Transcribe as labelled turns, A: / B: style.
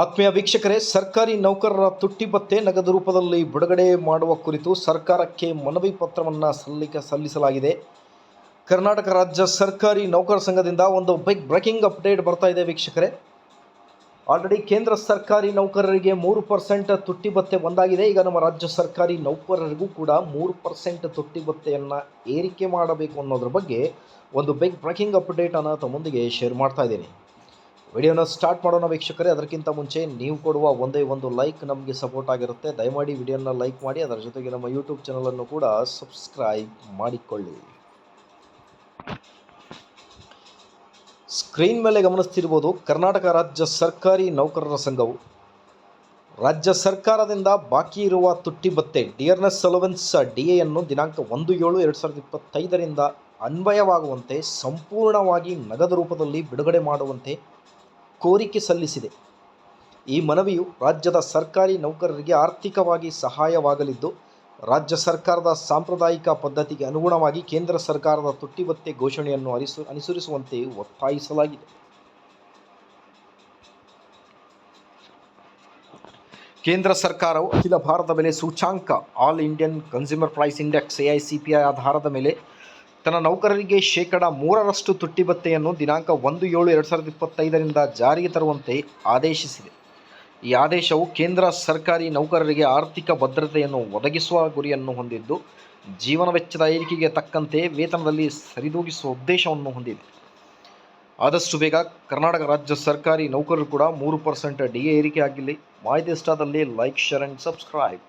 A: ಆತ್ಮೀಯ ವೀಕ್ಷಕರೇ, ಸರ್ಕಾರಿ ನೌಕರರ ತುಟ್ಟಿ ಭತ್ಯೆ ನಗದು ರೂಪದಲ್ಲಿ ಬಿಡುಗಡೆ ಮಾಡುವ ಕುರಿತು ಸರ್ಕಾರಕ್ಕೆ ಮನವಿ ಪತ್ರವನ್ನು ಸಲ್ಲಿಕ, ಸಲ್ಲಿಸಲಾಗಿದೆ. ಕರ್ನಾಟಕ ರಾಜ್ಯ ಸರ್ಕಾರಿ ನೌಕರ ಸಂಘದಿಂದ ಒಂದು ಬಿಗ್ ಬ್ರೇಕಿಂಗ್ ಅಪ್ಡೇಟ್ ಬರ್ತಾ ಇದೆ ವೀಕ್ಷಕರೇ. ಆಲ್ರೆಡಿ ಕೇಂದ್ರ ಸರ್ಕಾರಿ ನೌಕರರಿಗೆ ಮೂರು ಪರ್ಸೆಂಟ್ ತುಟ್ಟಿ ಭತ್ತೆ ಒಂದಾಗಿದೆ. ಈಗ ನಮ್ಮ ರಾಜ್ಯ ಸರ್ಕಾರಿ ನೌಕರರಿಗೂ ಕೂಡ ಮೂರು ಪರ್ಸೆಂಟ್ ತುಟ್ಟಿ ಭತ್ಯೆಯನ್ನು ಏರಿಕೆ ಮಾಡಬೇಕು ಅನ್ನೋದ್ರ ಬಗ್ಗೆ ಒಂದು ಬಿಗ್ ಬ್ರೇಕಿಂಗ್ ಅಪ್ಡೇಟನ್ನು ತಮ್ಮೊಂದಿಗೆ ಶೇರ್ ಮಾಡ್ತಾ ಇದ್ದೀನಿ. ವಿಡಿಯೋನ ಸ್ಟಾರ್ಟ್ ಮಾಡೋಣ ವೀಕ್ಷಕರೇ. ಅದಕ್ಕಿಂತ ಮುಂಚೆ ನೀವು ಕೊಡುವ ಒಂದೇ ಒಂದು ಲೈಕ್ ನಮಗೆ ಸಪೋರ್ಟ್ ಆಗಿರುತ್ತೆ. ದಯಮಾಡಿ ವಿಡಿಯೋನ ಲೈಕ್ ಮಾಡಿ, ಅದರ ಜೊತೆಗೆ ನಮ್ಮ ಯೂಟ್ಯೂಬ್ ಚಾನಲನ್ನು ಕೂಡ ಸಬ್ಸ್ಕ್ರೈಬ್ ಮಾಡಿಕೊಳ್ಳಿ. ಸ್ಕ್ರೀನ್ ಮೇಲೆ ಗಮನಿಸ್ತಿರ್ಬೋದು, ಕರ್ನಾಟಕ ರಾಜ್ಯ ಸರ್ಕಾರಿ ನೌಕರರ ಸಂಘವು. ರಾಜ್ಯ ಸರ್ಕಾರದಿಂದ ಬಾಕಿ ಇರುವ ತುಟ್ಟಿ ಭತ್ತೆ ಡಿಯರ್ನೆಸ್ ಅಲವೆನ್ಸ್ ಡಿ ಎಯನ್ನು ದಿನಾಂಕ ಒಂದು ಏಳು ಎರಡು ಸಾವಿರದ ಇಪ್ಪತ್ತೈದರಿಂದ ಅನ್ವಯವಾಗುವಂತೆ, ಸಂಪೂರ್ಣವಾಗಿ ನಗದು ರೂಪದಲ್ಲಿ ಬಿಡುಗಡೆ ಮಾಡುವಂತೆ ಕೋರಿಕೆ ಸಲ್ಲಿಸಿದೆ. ಈ ಮನವಿಯು ರಾಜ್ಯದ ಸರ್ಕಾರಿ ನೌಕರರಿಗೆ ಆರ್ಥಿಕವಾಗಿ ಸಹಾಯವಾಗಲಿದ್ದು, ರಾಜ್ಯ ಸರ್ಕಾರದ ಸಾಂಪ್ರದಾಯಿಕ ಪದ್ಧತಿಗೆ ಅನುಗುಣವಾಗಿ ಕೇಂದ್ರ ಸರ್ಕಾರದ ತುಟ್ಟಿಬತ್ತೆ ಘೋಷಣೆಯನ್ನು ಅರಿಸು, ಅನುಸರಿಸುವಂತೆ ಒತ್ತಾಯಿಸಲಾಗಿದೆ. ಕೇಂದ್ರ ಸರ್ಕಾರವು ಅಖಿಲ ಭಾರತ ಬೆಲೆ ಸೂಚ್ಯಾಂಕ all Indian consumer price index AICPI ಆಧಾರದ ಮೇಲೆ ತನ್ನ ನೌಕರರಿಗೆ ಶೇಕಡ ಮೂರರಷ್ಟು ತುಟ್ಟಿ ಭತ್ಯೆಯನ್ನು ದಿನಾಂಕ ಒಂದು ಏಳು ಎರಡು ಸಾವಿರದ ಇಪ್ಪತ್ತೈದರಿಂದ ಜಾರಿಗೆ ತರುವಂತೆ ಆದೇಶಿಸಿದೆ. ಈ ಆದೇಶವು ಕೇಂದ್ರ ಸರ್ಕಾರಿ ನೌಕರರಿಗೆ ಆರ್ಥಿಕ ಭದ್ರತೆಯನ್ನು ಒದಗಿಸುವ ಗುರಿಯನ್ನು ಹೊಂದಿದ್ದು, ಜೀವನ ವೆಚ್ಚದ ಏರಿಕೆಗೆ ತಕ್ಕಂತೆ ವೇತನದಲ್ಲಿ ಸರಿದೂಗಿಸುವ ಉದ್ದೇಶವನ್ನು ಹೊಂದಿದೆ. ಆದಷ್ಟು ಬೇಗ ಕರ್ನಾಟಕ ರಾಜ್ಯ ಸರ್ಕಾರಿ ನೌಕರರು ಕೂಡ ಮೂರು ಪರ್ಸೆಂಟ್ ಡಿ ಏರಿಕೆ ಆಗಿಲ್ಲ ಮಾಹಿತಿ ಇಷ್ಟಾದಲ್ಲಿ ಲೈಕ್, ಶೇರ್ ಆ್ಯಂಡ್ ಸಬ್ಸ್ಕ್ರೈಬ್.